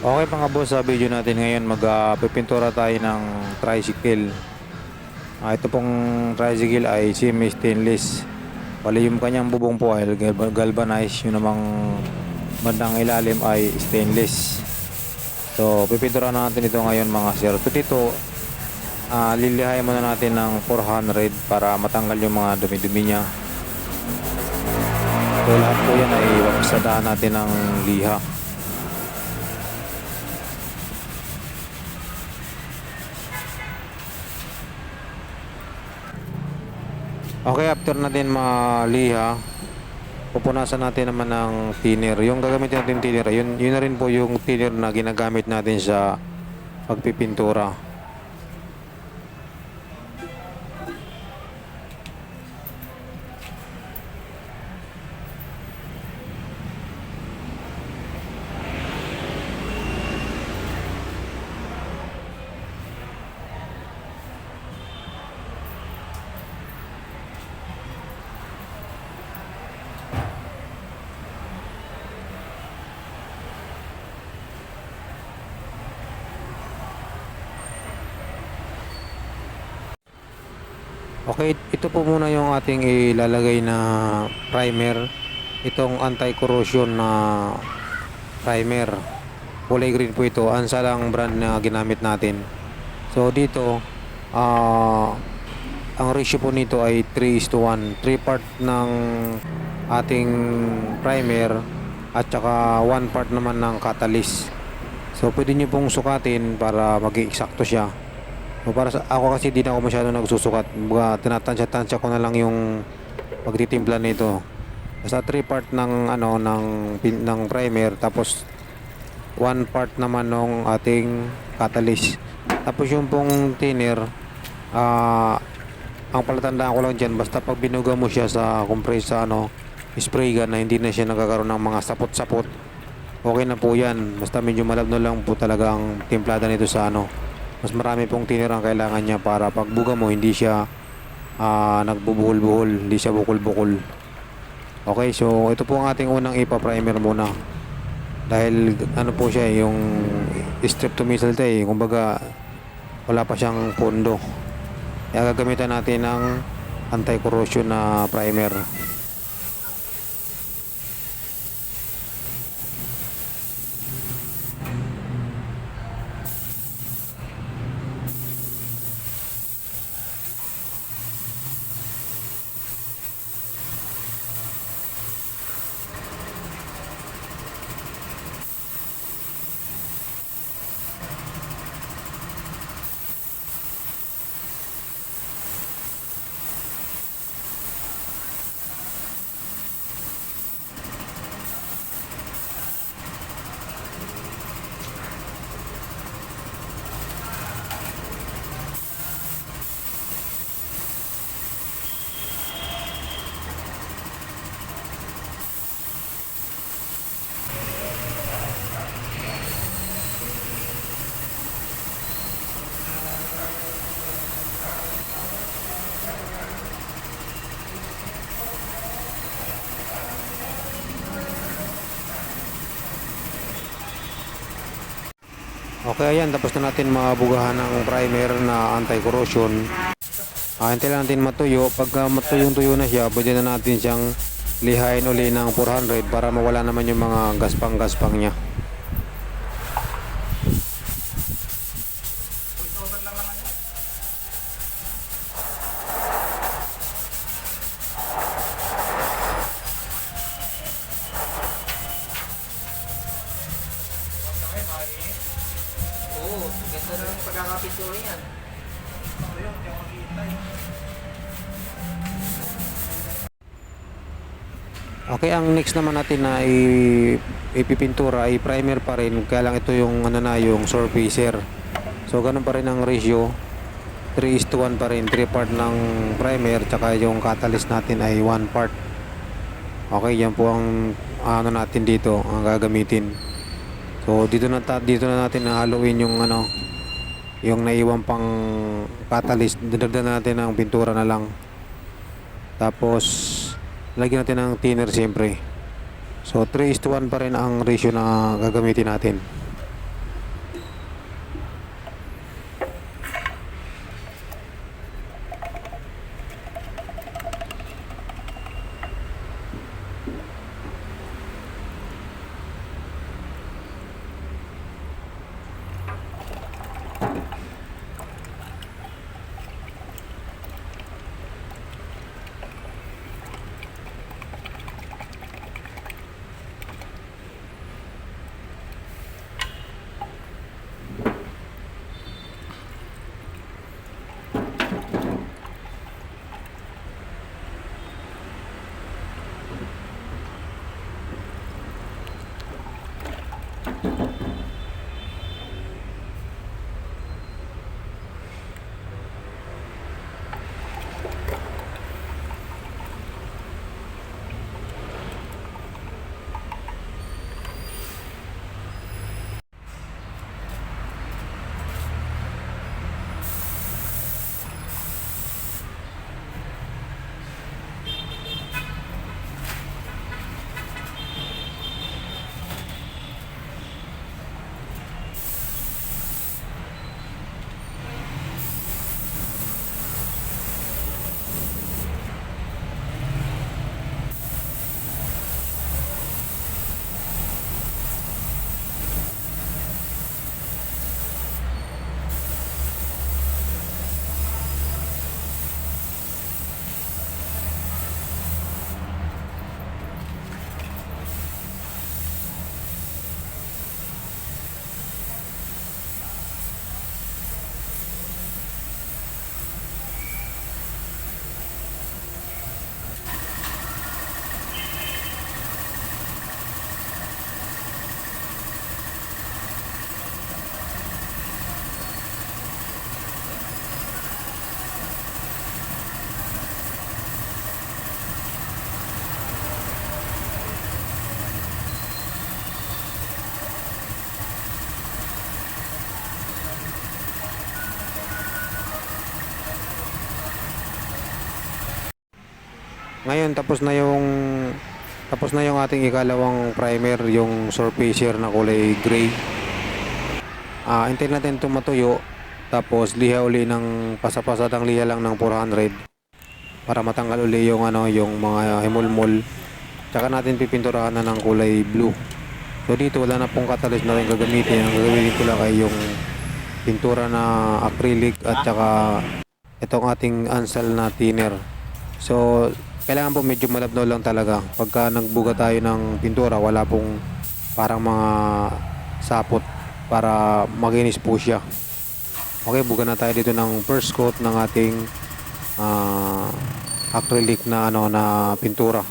Okay mga boss, sa video natin ngayon magpipintura tayo ng tricycle. Ah, ito pong tricycle ay CMA stainless. Bali yung kanyang bubong po ay gal- galvanized, yung namang bandang ilalim ay stainless. So, pipintura natin ito ngayon mga sir. So, dito, ah, lilihayin muna natin ng 400 para matanggal yung mga dumi-dumi niya. So, lahat po yan ay papasadaan natin ng liha. Okay, after natin maliha, pupunasan natin naman ng thinner. Yung gagamitin natin thinner, yun, yun na rin po yung thinner na ginagamit natin sa pagpipintura. Okay, ito po muna yung ating ilalagay na primer. Itong anti-corrosion na primer. Kulay green po ito. Ansa lang brand na ginamit natin. So dito, ah ang ratio po nito ay 3 is to 1. 3 part ng ating primer at saka 1 part naman ng catalyst. So pwede nyo pong sukatin para maging eksakto siya. So, para sa ako kasi di na ako masyado nagsusukat. Mga tinatansya-tansya ko na lang yung pagtitimpla nito. Basta 3 part ng ano ng ng primer tapos 1 part naman ng ating catalyst. Tapos yung pong thinner ah ang palatandaan ko lang dyan basta pag binuga mo siya sa compress sa ano spray gun na hindi na siya nagkakaroon ng mga sapot-sapot okay na po yan basta medyo malabno lang po talaga ang timplada nito sa ano mas marami pong thinner ang kailangan niya para pag buga mo hindi siya ah, nagbubuhol-buhol hindi siya bukol-bukol. Okay so ito po ang ating unang ipa-primer muna. Dahil ano po siya yung streptomycin ito eh kumbaga wala pa siyang pondo. Kaya gagamitan natin ng anti-corrosion na primer Okay, ayan. Tapos na natin mabugahan ng primer na anti-corrosion. Ah, hintay lang natin matuyo. Pagka matuyong-tuyo na siya, pwede na natin siyang lihain uli ng 400 para mawala naman yung mga gaspang-gaspang niya. Pagkakapintura yan. Okay, ang next naman natin na ipipintura ay primer pa rin. Kaya lang ito yung ano na, yung surfacer. So, ganun pa rin ang ratio. 3 is to 1 pa rin. 3 part ng primer, tsaka yung catalyst natin ay 1 part. Okay, yan po ang ano natin dito, ang gagamitin. So, dito na, dito na natin nahaluin yung ano, yung naiwan pang catalyst. Dinagdan natin ng pintura na lang. Tapos, lagyan natin ng thinner siyempre. So 3 is to 1 pa rin ang ratio na gagamitin natin. Ngayon tapos na yung tapos na yung ating ikalawang primer, yung surfacer na kulay gray. Ah, hintayin natin ito matuyo. Tapos liha uli ng pasapasadang liha lang ng 400 para matanggal uli yung ano, yung mga himulmul. Tsaka natin pipinturahan na ng kulay blue. So dito wala na pong catalyst na rin gagamitin. Ang gagamitin ko lang ay yung pintura na acrylic at tsaka itong ating ansal na thinner. So kailangan po medyo malabnaw lang talaga. Pagka nagbuga tayo ng pintura, wala pong parang mga sapot para maginis po siya. Okay, buga na tayo dito ng first coat ng ating ah, acrylic na ano na pintura.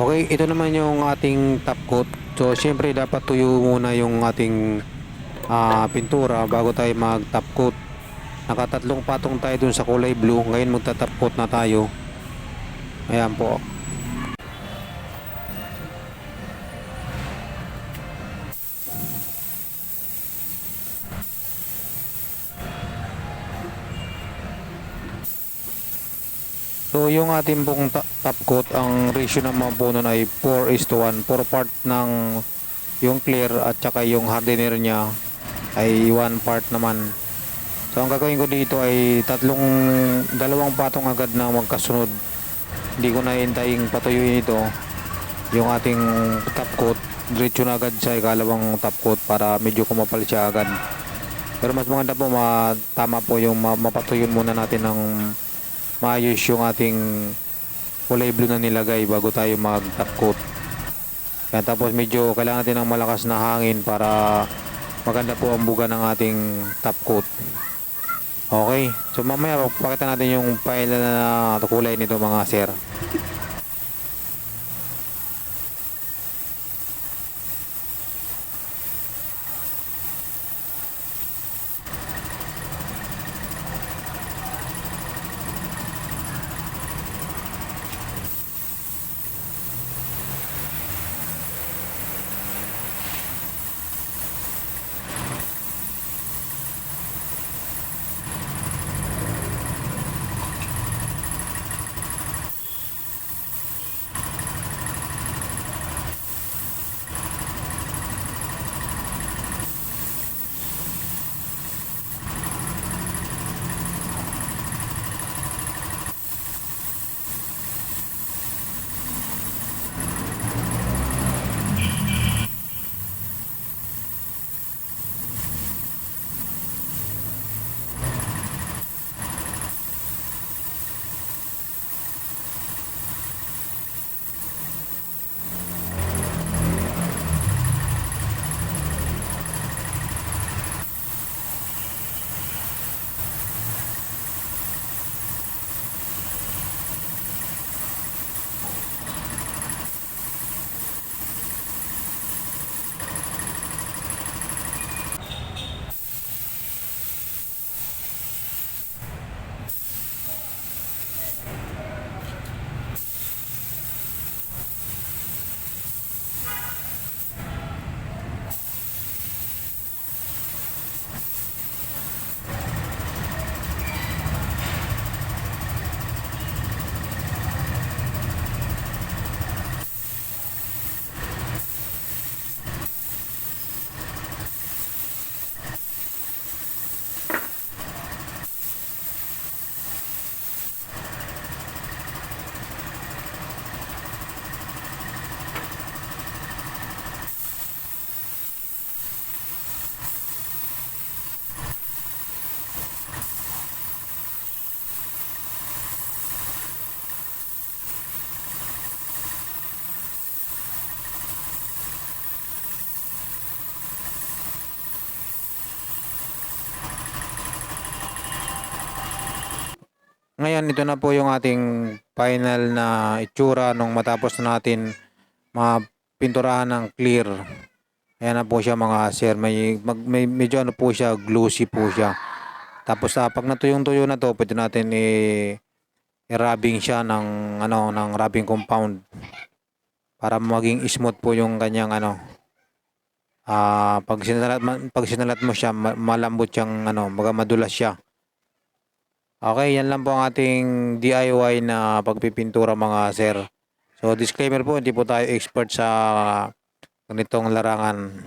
Okay, ito naman yung ating top coat. So, syempre dapat tuyo muna yung ating ah, pintura bago tayo mag top coat. Nakatatlong patong tayo dun sa kulay blue. Ngayon magta-top coat na tayo. Ayan po. Yung ating pong top coat, ang ratio naman po nun ay 4 is to 1. 4 part ng yung clear at saka yung hardener niya ay 1 part naman. So ang gagawin ko dito ay tatlong, dalawang patong agad na magkasunod. Hindi ko na hintayin patuyuin ito yung ating top coat. Diretso na agad sa ikalawang top coat para medyo kumapal siya agad. Pero mas maganda po, ma- tama po yung ma- mapatuyon muna natin ng maayos yung ating kulay blue na nilagay bago tayo mag top coat. Yan, tapos medyo kailangan natin ng malakas na hangin para maganda po ang buga ng ating top coat. Okay, so mamaya pakita natin yung file na kulay nito mga sir. Ngayon, ito na po yung ating final na itsura nung matapos na natin mapinturahan ng clear. Ayan na po siya mga sir. May, mag, may medyo ano po siya, glossy po siya. Tapos ah, pag natuyong-tuyo na to, pwede natin i i-rubbing siya ng ano ng rubbing compound para maging smooth po yung kanyang ano ah pag sinalat pag sinalat mo siya ma- malambot siyang ano madulas siya Okay, yan lang po ang ating DIY na pagpipintura mga sir. So disclaimer po, hindi po tayo expert sa ganitong larangan.